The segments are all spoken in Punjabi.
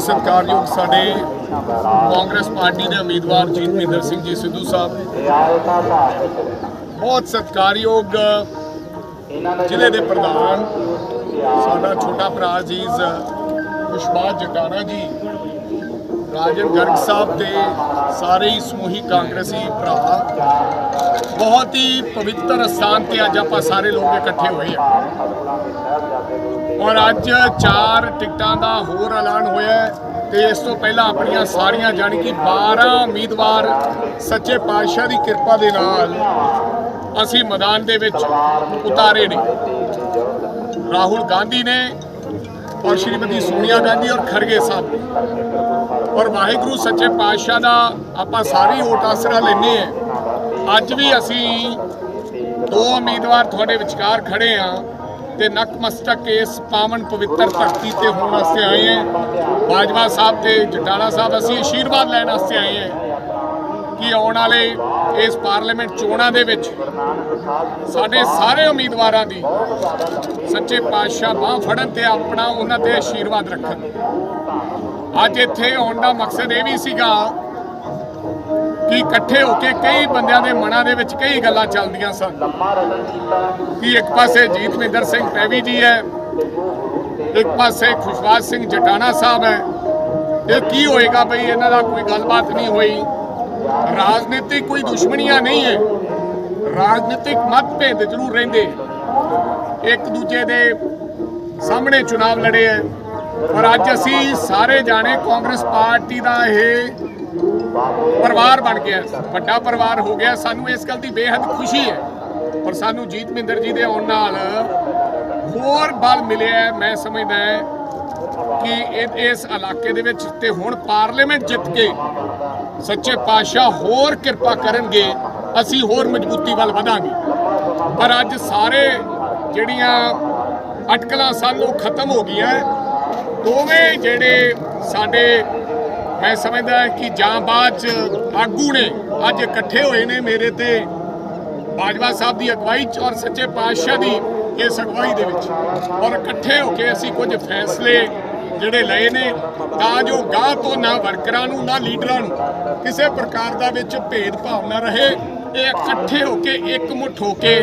ਸਤਿਕਾਰਯੋਗ ਸਾਡੇ ਕਾਂਗਰਸ ਪਾਰਟੀ ਦੇ ਉਮੀਦਵਾਰ ਜੀਤਮਿੰਦਰ ਸਿੰਘ ਜੀ ਸਿੱਧੂ ਸਾਹਿਬ। ਬਹੁਤ ਸਤਿਕਾਰਯੋਗ ਜ਼ਿਲ੍ਹੇ ਦੇ ਪ੍ਰਧਾਨ, ਸਾਡਾ ਛੋਟਾ ਭਰਾ ਅਜ਼ੀਜ਼ ਖੁਸ਼ਬਾਜ ਜਟਾਣਾ ਜੀ, ਰਾਜਨ ਗਰਗ ਸਾਹਿਬ ਤੇ ਸਾਰੇ ਹੀ ਸਮੂਹੀ ਕਾਂਗਰਸੀ ਭਰਾ। ਬਹੁਤ ਹੀ ਪਵਿੱਤਰ ਸਥਾਨ ਤੇ ਅੱਜ ਆਪਾਂ ਸਾਰੇ ਲੋਕ ਇਕੱਠੇ ਹੋਏ ਆ। ਔਰ ਅੱਜ ਚਾਰ ਟਿਕਟਾਂ ਦਾ ਹੋਰ ਐਲਾਨ ਹੋਇਆ ਹੈ ਤੇ ਇਸ ਤੋਂ ਪਹਿਲਾਂ ਆਪਣੀਆਂ ਸਾਰੀਆਂ ਜਾਣੀ ਕਿ 12 ਉਮੀਦਵਾਰ ਸੱਚੇ ਪਾਤਸ਼ਾਹ ਦੀ ਕਿਰਪਾ ਦੇ ਨਾਲ ਅਸੀਂ ਮੈਦਾਨ ਦੇ ਵਿੱਚ ਉਤਾਰੇ ਨੇ। ਰਾਹੁਲ ਗਾਂਧੀ ਨੇ ਔਰ ਸ਼੍ਰੀਮਤੀ ਸੋਨੀਆ ਗਾਂਧੀ ਔਰ ਖਰਗੇ ਸਾਹਿਬ ਔਰ ਵਾਹਿਗੁਰੂ, ਸੱਚੇ ਪਾਤਸ਼ਾਹ ਦਾ ਆਪਾਂ ਸਾਰੇ ਵੋਟ ਆਸਰਾ ਲੈਨੇ ਆ ਅੱਜ ਵੀ ਅਸੀਂ ਦੋ ਉਮੀਦਵਾਰ ਤੁਹਾਡੇ ਵਿਚਕਾਰ ਖੜੇ ਆ ਤੇ ਨਕਮਸਤਕ ਇਸ ਪਾਵਨ ਪਵਿੱਤਰ ਧਰਤੀ ਤੇ ਹੋਣ ਵਾਸਤੇ ਆਏ ਹਾਂ। ਬਾਜਵਾ ਸਾਹਿਬ ਤੇ ਜਟਾਲਾ ਸਾਹਿਬ, ਅਸੀਂ ਆਸ਼ੀਰਵਾਦ ਲੈਣ ਵਾਸਤੇ ਆਏ ਹਾਂ ਕਿ ਆਉਣ ਵਾਲੇ ਇਸ ਪਾਰਲੀਮੈਂਟ ਚੋਣਾਂ ਦੇ ਵਿੱਚ ਸਾਡੇ ਸਾਰੇ ਉਮੀਦਵਾਰਾਂ ਦੀ ਸੱਚੇ ਪਾਤਸ਼ਾਹ ਬਾਹ ਫੜਨ ਤੇ ਆਪਣਾ ਉਹਨਾਂ ਤੇ ਆਸ਼ੀਰਵਾਦ ਰੱਖਣ। ਅੱਜ ਇੱਥੇ ਆਉਣ ਦਾ ਮਕਸਦ ਇਹ ਵੀ ਸੀਗਾ ਕਿ ਇਕੱਠੇ ਹੋ ਕੇ ਕਈ ਬੰਦਿਆਂ ਦੇ ਮਨਾਂ ਦੇ ਵਿੱਚ ਕਈ ਗੱਲਾਂ ਚੱਲਦੀਆਂ ਸਨ। ਕਿ ਇੱਕ ਪਾਸੇ ਜੀਤਮਿੰਦਰ ਸਿੰਘ ਪੈਵੀ ਜੀ ਹੈ ਇੱਕ ਪਾਸੇ ਖੁਸ਼ਵਾਸ ਸਿੰਘ ਜਟਾਣਾ ਸਾਹਿਬ ਹੈ। ਇਹ ਕੀ ਹੋਏਗਾ ਬਈ? ਇਹਨਾਂ ਦਾ ਕੋਈ ਗੱਲਬਾਤ ਨਹੀਂ ਹੋਈ। ਰਾਜਨੀਤਿਕ ਕੋਈ ਦੁਸ਼ਮਣੀਆਂ ਨਹੀਂ ਹੈ। ਰਾਜਨੀਤਿਕ ਮਤਭੇਦ ਜ਼ਰੂਰ ਰਹਿੰਦੇ। ਇੱਕ ਦੂਜੇ ਦੇ ਸਾਹਮਣੇ ਚੁਣਾਵ ਲੜੇ ਹੈ। ਪਰ ਅੱਜ ਅਸੀਂ ਸਾਰੇ ਜਾਣੇ ਕਾਂਗਰਸ ਪਾਰਟੀ ਦਾ ਇਹ ਪਰਿਵਾਰ ਬਣ ਗਿਆ ਵੱਡਾ ਪਰਿਵਾਰ ਹੋ ਗਿਆ। ਸਾਨੂੰ ਇਸ ਗੱਲ ਦੀ ਬੇਹੱਦ ਖੁਸ਼ੀ ਹੈ ਪਰ ਸਾਨੂੰ ਜੀਤ ਜੀਤਮਿੰਦਰ ਜੀ ਦੇ ਆਉਣ ਨਾਲ ਹੋਰ ਬਲ ਮਿਲਿਆ ਮੈਂ ਸਮਝਦਾ ਕਿ ਇਸ ਇਲਾਕੇ ਦੇ ਵਿੱਚ ਤੇ ਹੁਣ ਪਾਰਲੀਮੈਂਟ ਜਿੱਤ ਕੇ ਸੱਚੇ ਪਾਤਸ਼ਾਹ ਹੋਰ ਕਿਰਪਾ ਕਰਨਗੇ, ਅਸੀਂ ਹੋਰ ਮਜ਼ਬੂਤੀ ਵੱਲ ਵਧਾਂਗੇ। ਪਰ ਅੱਜ ਸਾਰੇ ਜਿਹੜੀਆਂ ਅਟਕਲਾਂ ਸਨ, ਉਹ ਖਤਮ ਹੋ ਗਈਆਂ। ਦੋਵੇਂ ਜਿਹੜੇ ਸਾਡੇ, ਮੈਂ ਸਮਝਦਾ ਕਿ ਜਾਂ ਬਾਅਦ 'ਚ ਆਗੂ ਨੇ, ਅੱਜ ਇਕੱਠੇ ਹੋਏ ਨੇ ਮੇਰੇ ਤੇ ਬਾਜਵਾ ਸਾਹਿਬ ਦੀ ਅਗਵਾਈ ਚ ਔਰ ਸੱਚੇ ਪਾਤਸ਼ਾਹ ਦੀ ਇਸ ਅਗਵਾਈ ਦੇ ਵਿੱਚ। ਔਰ ਇਕੱਠੇ ਹੋ ਕੇ ਅਸੀਂ ਕੁਝ ਫੈਸਲੇ ਜਿਹੜੇ ਲਏ ਨੇ, ਤਾਂ ਜੋ ਗਾਹ ਤੋਂ ਨਾ ਵਰਕਰਾਂ ਨੂੰ, ਨਾ ਲੀਡਰਾਂ ਨੂੰ ਕਿਸੇ ਪ੍ਰਕਾਰ ਦਾ ਵਿੱਚ ਭੇਦਭਾਵ ਨਾ ਰਹੇ। ਇਹ ਇਕੱਠੇ ਹੋ ਕੇ ਇਕਮੁੱਠ ਹੋ ਕੇ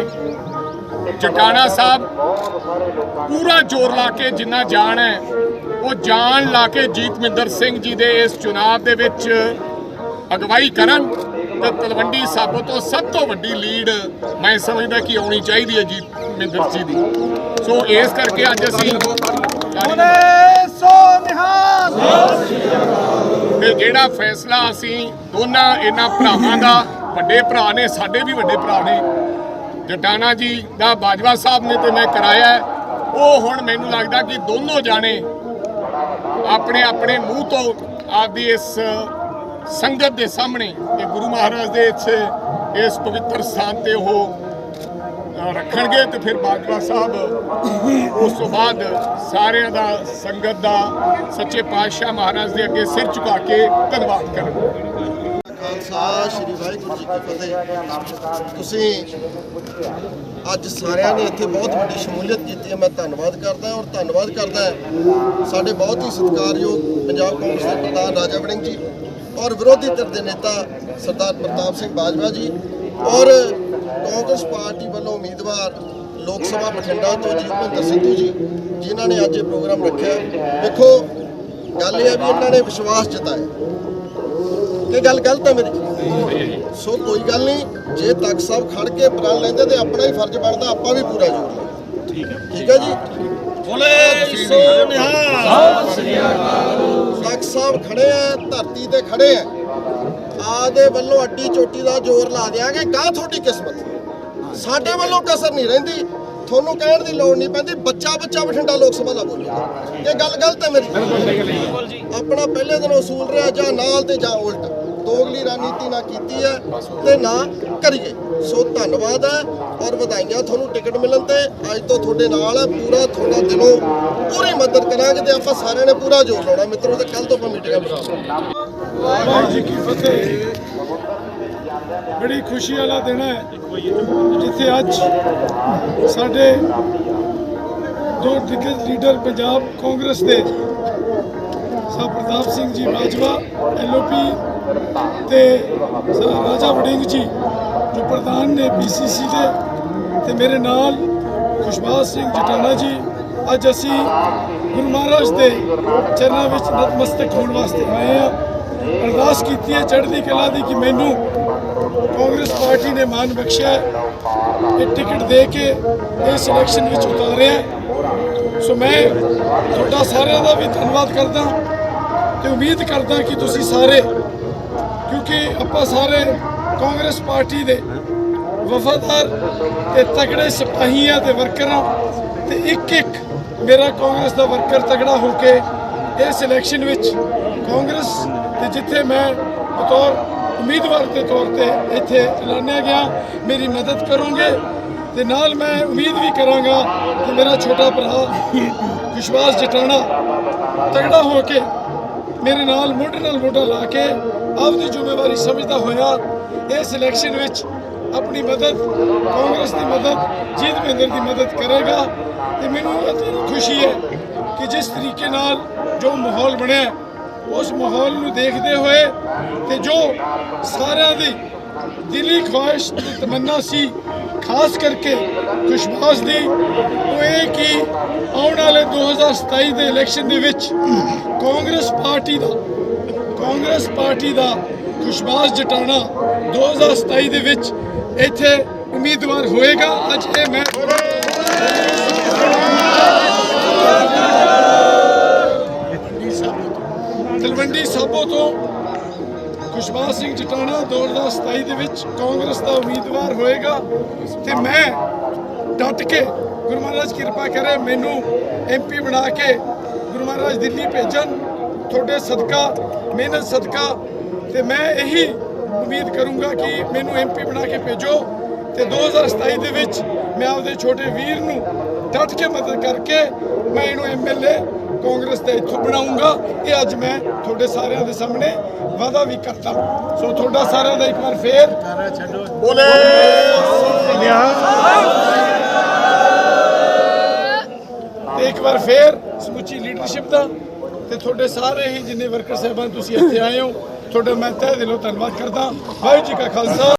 ਚਟਾਣਾ ਸਾਹਿਬ ਪੂਰਾ ਜ਼ੋਰ ਲਾ ਕੇ ਜਿੰਨਾ ਜਾਣ ਹੈ ਉਹ ਜਾਨ ਲਾ ਕੇ ਜੀਤਮਿੰਦਰ ਸਿੰਘ ਜੀ ਦੇ ਇਸ ਚੁਣਾਵ ਦੇ ਵਿੱਚ ਅਗਵਾਈ ਕਰਨ ਤੇ ਤਲਵੰਡੀ ਸਾਬੋ ਤੋਂ ਸਭ ਤੋਂ ਵੱਡੀ ਲੀਡ ਮੈਂ ਸਮਝਦਾ ਕਿ ਆਉਣੀ ਚਾਹੀਦੀ ਹੈ ਜੀਤਮਿੰਦਰ ਜੀ ਦੀ। ਸੋ ਇਸ ਕਰਕੇ ਅੱਜ ਅਸੀਂ ਸੋ ਨਿਹਾਲ। ਤੇ ਜਿਹੜਾ ਫੈਸਲਾ ਅਸੀਂ ਦੋਨਾਂ ਇਹਨਾਂ ਭਰਾਵਾਂ ਦਾ ਵੱਡੇ ਭਰਾ ਨੇ ਸਾਡੇ ਵੀ ਵੱਡੇ ਭਰਾ ਨੇ ਜਟਾਣਾ ਜੀ ਦਾ ਬਾਜਵਾ ਸਾਹਿਬ ਨੇ ਤੇ ਮੈਂ ਕਰਾਇਆ ਉਹ ਹੁਣ ਮੈਨੂੰ ਲੱਗਦਾ ਕਿ ਦੋਨੋਂ ਜਾਣੇ ਆਪਣੇ ਆਪਣੇ ਮੂੰਹ ਤੋਂ ਆਪਦੀ ਇਸ ਸੰਗਤ ਦੇ ਸਾਹਮਣੇ ਤੇ ਗੁਰੂ ਮਹਾਰਾਜ ਦੇ ਇਸ ਇਸ ਪਵਿੱਤਰ ਸਥਾਨ ਤੇ ਉਹ ਰੱਖਣਗੇ ਤੇ ਫਿਰ ਬਾਜਵਾ ਸਾਹਿਬ ਉਸ ਤੋਂ ਬਾਅਦ ਸਾਰਿਆਂ ਦਾ ਸੰਗਤ ਦਾ ਸੱਚੇ ਪਾਤਸ਼ਾਹ ਮਹਾਰਾਜ ਦੇ ਅੱਗੇ ਸਿਰ ਝੁਕਾ ਕੇ ਧੰਨਵਾਦ ਕਰਨਗੇ ਖਾਲਸਾ, ਸ੍ਰੀ ਵਾਹਿਗੁਰੂ ਜੀ ਕੀ ਫਤਿਹ। ਤੁਸੀਂ ਅੱਜ ਸਾਰਿਆਂ ਨੇ ਇੱਥੇ ਬਹੁਤ ਵੱਡੀ ਸ਼ਮੂਲੀਅਤ ਕੀਤੀ ਹੈ। ਮੈਂ ਧੰਨਵਾਦ ਕਰਦਾ ਔਰ ਧੰਨਵਾਦ ਕਰਦਾ ਸਾਡੇ ਬਹੁਤ ਹੀ ਸਤਿਕਾਰਯੋਗ ਪੰਜਾਬ ਕਾਂਗਰਸ ਦੇ ਪ੍ਰਧਾਨ ਰਾਜਾ ਵੜਿੰਗ ਜੀ ਔਰ ਵਿਰੋਧੀ ਧਿਰ ਦੇ ਨੇਤਾ ਸਰਦਾਰ ਪ੍ਰਤਾਪ ਸਿੰਘ ਬਾਜਵਾ ਜੀ ਔਰ ਕਾਂਗਰਸ ਪਾਰਟੀ ਵੱਲੋਂ ਉਮੀਦਵਾਰ ਲੋਕ ਸਭਾ ਬਠਿੰਡਾ ਤੋਂ ਜੀ ਜੀਤਮਿੰਦਰ ਸਿੱਧੂ ਜੀ, ਜਿਨ੍ਹਾਂ ਨੇ ਅੱਜ ਇਹ ਪ੍ਰੋਗਰਾਮ ਰੱਖਿਆ। ਦੇਖੋ, ਗੱਲ ਇਹ ਹੈ ਵੀ ਇਹਨਾਂ ਨੇ ਵਿਸ਼ਵਾਸ ਜਤਾਇਆ। ਇਹ ਗੱਲ ਗਲਤ ਹੈ ਮੇਰੀ। ਸੋ ਕੋਈ ਗੱਲ ਨਹੀਂ ਜੇ ਤਖਤ ਸਾਹਿਬ ਖੜ ਕੇ ਪ੍ਰਣ ਲੈਂਦੇ ਤੇ ਆਪਣਾ ਹੀ ਫਰਜ਼ ਬਣਦਾ ਆਪਾਂ ਵੀ ਪੂਰਾ ਜ਼ੋਰ ਠੀਕ ਹੈ। ਠੀਕ ਹੈ ਜੀ? ਬੋਲੇ ਸੋ ਨਿਹਾਲ ਤਖਤ ਸਾਹਿਬ ਖੜੇ ਆ ਧਰਤੀ ਤੇ ਖੜੇ ਆ। ਆਦੇ ਵੱਲੋਂ ਅੱਡੀ ਚੋਟੀ ਦਾ ਜ਼ੋਰ ਲਾ ਦਿਆਂਗੇ ਗਾਂ ਤੁਹਾਡੀ ਕਿਸਮਤ। ਸਾਡੇ ਵੱਲੋਂ ਕਸਰ ਨਹੀਂ ਰਹਿੰਦੀ। ਤੁਹਾਨੂੰ ਕਹਿਣ ਦੀ ਲੋੜ ਨਹੀਂ ਪੈਂਦੀ ਬੱਚਾ ਬੱਚਾ ਬਠਿੰਡਾ ਲੋਕ ਸਭਾ ਦਾ ਬੋਲਿਆ ਇਹ ਗੱਲ ਗਲਤ ਹੈ ਮੇਰੀ। ਆਪਣਾ ਪਹਿਲੇ ਦਿਨ ਅਸੂਲ ਰਿਹਾ ਜਾਂ ਨਾਲ ਤੇ ਜਾਂ ਉਲਟ। ਦੋਗਲੀ ਰਣਨੀਤੀ ਨਾ ਕੀਤੀ ਹੈ ਤੇ ਨਾ ਕਰੀਏ। ਸੋ ਧੰਨਵਾਦ ਹੈ ਔਰ ਵਧਾਈਆਂ ਤੁਹਾਨੂੰ ਟਿਕਟ ਮਿਲਣ ਤੇ। ਅੱਜ ਤੋਂ ਤੁਹਾਡੇ ਨਾਲ ਹੈ, ਪੂਰਾ ਤੁਹਾਡਾ ਦਿਲੋਂ ਪੂਰੀ ਮਦਦ ਕਰਾਂਗੇ ਤੇ ਆਪਾਂ ਸਾਰਿਆਂ ਨੇ ਪੂਰਾ ਜ਼ੋਰ ਲਾਉਣਾ। ਮਿੱਤਰੋ, ਤੇ ਕੱਲ ਤੋਂ ਆਪਾਂ ਮੀਟਿੰਗਾਂ ਬਣਾਵਾਂਗੇ ਵਾਹਿਗੁਰੂ ਜੀ ਕੀ ਫਤਿਹ। ਬੜੀ ਖੁਸ਼ੀ ਵਾਲਾ ਦਿਨ ਹੈ, ਜਿੱਥੇ ਅੱਜ ਸਾਡੇ ਦੋ ਦਿੱਗਜ ਲੀਡਰ ਪੰਜਾਬ ਕਾਂਗਰਸ ਦੇ ਸਾਹਿਬ ਪ੍ਰਤਾਪ ਸਿੰਘ ਜੀ ਬਾਜਵਾ ਐਲਓਪੀ ਤੇ ਸਰ ਰਾਜਾ ਵੜਿੰਗ ਜੀ, ਜੋ ਪ੍ਰਧਾਨ ਨੇ ਬੀਸੀਸੀ ਦੇ, ਤੇ ਮੇਰੇ ਨਾਲ ਖੁਸ਼ਬਾਜ਼ ਸਿੰਘ ਜਟਾਣਾ ਜੀ, ਅੱਜ ਅਸੀਂ ਗੁਰੂ ਮਹਾਰਾਜ ਦੇ ਚਰਨਾਂ ਵਿੱਚ ਨਤਮਸਤਕ ਹੋਣ ਵਾਸਤੇ ਆਏ ਹਾਂ ਅਰਦਾਸ ਕੀਤੀ ਹੈ ਚੜ੍ਹਦੀ ਕਲਾ ਦੀ ਕਿ ਮੈਨੂੰ ਕਾਂਗਰਸ ਪਾਰਟੀ ਨੇ ਮਾਨ ਬਖਸ਼ਿਆ ਹੈ। ਇਹ ਟਿਕਟ ਦੇ ਕੇ ਇਸ ਇਲੈਕਸ਼ਨ ਵਿੱਚ ਉਤਾਰਿਆ ਸੋ ਮੈਂ ਤੁਹਾਡਾ ਸਾਰਿਆਂ ਦਾ ਵੀ ਧੰਨਵਾਦ ਕਰਦਾ ਤੇ ਉਮੀਦ ਕਰਦਾ ਕਿ ਤੁਸੀਂ ਸਾਰੇ ਕਿਉਂਕਿ ਆਪਾਂ ਸਾਰੇ ਕਾਂਗਰਸ ਪਾਰਟੀ ਦੇ ਵਫਾਦਾਰ ਤੇ ਤਗੜੇ ਸਿਪਾਹੀਆਂ ਆ ਤੇ ਵਰਕਰ ਤੇ ਇੱਕ ਇੱਕ ਮੇਰਾ ਕਾਂਗਰਸ ਦਾ ਵਰਕਰ ਤਕੜਾ ਹੋ ਕੇ ਇਸ ਇਲੈਕਸ਼ਨ ਵਿੱਚ ਕਾਂਗਰਸ ਤੇ ਜਿੱਥੇ ਮੈਂ ਬਤੌਰ ਉਮੀਦਵਾਰ ਦੇ ਤੌਰ ਤੇ ਇੱਥੇ ਐਲਾਨਿਆ ਗਿਆ, ਮੇਰੀ ਮਦਦ ਕਰੋਗੇ ਤੇ ਨਾਲ ਮੈਂ ਉਮੀਦ ਵੀ ਕਰਾਂਗਾ ਕਿ ਮੇਰਾ ਛੋਟਾ ਭਰਾ ਵਿਸ਼ਵਾਸ ਜਟਾਣਾ ਤਗੜਾ ਹੋ ਕੇ ਮੇਰੇ ਨਾਲ ਮੋਢੇ ਨਾਲ ਮੋਢਾ ਲਾ ਕੇ ਆਪਦੀ ਜ਼ਿੰਮੇਵਾਰੀ ਸਮਝਦਾ ਹੋਇਆ ਇਸ ਇਲੈਕਸ਼ਨ ਵਿੱਚ ਆਪਣੀ ਮਦਦ, ਕਾਂਗਰਸ ਦੀ ਮਦਦ ਜੀਤ ਮਹਿੰਦਰ ਦੀ ਮਦਦ ਕਰੇਗਾ। ਤੇ ਮੈਨੂੰ ਅਤਿਅੰਤ ਖੁਸ਼ੀ ਹੈ ਕਿ ਜਿਸ ਤਰੀਕੇ ਨਾਲ ਜੋ ਮਾਹੌਲ ਬਣਿਆ, ਉਸ ਮਾਹੌਲ ਨੂੰ ਦੇਖਦੇ ਹੋਏ ਤੇ ਜੋ ਸਾਰਿਆਂ ਦੀ ਦਿਲੀ ਖੁਆਇਸ਼ ਤੇ ਤਮੰਨਾ ਸੀ, ਖਾਸ ਕਰਕੇ ਖੁਸ਼ਬਾਸ ਦੀ, ਉਹ ਇਹ ਕਿ ਆਉਣ ਵਾਲੇ 2027 ਦੇ ਇਲੈਕਸ਼ਨ ਦੇ ਵਿੱਚ ਕਾਂਗਰਸ ਪਾਰਟੀ ਦਾ ਕਾਂਗਰਸ ਪਾਰਟੀ ਦਾ ਖੁਸ਼ਬਾਸ ਜਟਾਣਾ 2027 ਦੇ ਵਿੱਚ ਇੱਥੇ ਉਮੀਦਵਾਰ ਹੋਏਗਾ। ਅੱਜ ਇਹ ਮੈਂ ਤਲਵੰਡੀ ਸਾਬੋ ਤੋਂ ਖੁਸ਼ਬਾਸ ਸਿੰਘ ਜਟਾਣਾ 2027 ਦੇ ਵਿੱਚ ਕਾਂਗਰਸ ਦਾ ਉਮੀਦਵਾਰ ਹੋਏਗਾ ਤੇ ਮੈਂ ਡਟ ਕੇ ਗੁਰੂ ਮਹਾਰਾਜ ਕਿਰਪਾ ਕਰੇ ਮੈਨੂੰ ਐਮਪੀ ਬਣਾ ਕੇ ਗੁਰੂ ਮਹਾਰਾਜ ਦਿੱਲੀ ਭੇਜਣ। ਤੁਹਾਡੇ ਸਦਕਾ ਮਿਹਨਤ ਸਦਕਾ ਤੇ ਮੈਂ ਇਹੀ ਉਮੀਦ ਕਰੂੰਗਾ ਕਿ ਮੈਨੂੰ ਐਮਪੀ ਬਣਾ ਕੇ ਭੇਜੋ ਤੇ 2027 ਦੇ ਵਿੱਚ ਮੈਂ ਆਪਦੇ ਛੋਟੇ ਵੀਰ ਨੂੰ ਡਟ ਕੇ ਮਦਦ ਕਰਕੇ ਮੈਂ ਇਹਨੂੰ ਐਮਐਲਏ ਕਾਂਗਰਸ ਦਾ ਇੱਥੋਂ ਬਣਾਉਂਗਾ ਇਹ ਅੱਜ ਮੈਂ ਤੁਹਾਡੇ ਸਾਰਿਆਂ ਦੇ ਸਾਹਮਣੇ ਵਾਅਦਾ ਵੀ ਕਰਦਾ। ਸੋ ਤੁਹਾਡਾ ਸਾਰਿਆਂ ਦਾ ਇੱਕ ਵਾਰ ਫੇਰ ਬੋਲੇ। ਤੇ ਇੱਕ ਵਾਰ ਫੇਰ ਸਮੁੱਚੀ ਲੀਡਰਸ਼ਿਪ ਦਾ ਤੇ ਤੁਹਾਡੇ ਸਾਰੇ ਹੀ ਜਿੰਨੇ ਵਰਕਰ ਸਾਹਿਬਾਨ ਤੁਸੀਂ ਇੱਥੇ ਆਏ ਹੋ ਤੁਹਾਡਾ ਮੈਂ ਤਹਿ ਦਿਲੋਂ ਧੰਨਵਾਦ ਕਰਦਾ। ਵਾਹਿਗੁਰੂ ਜੀ ਕਾ ਖਾਲਸਾ।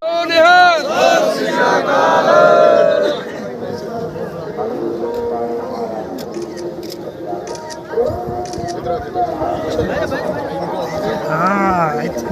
Ah, it's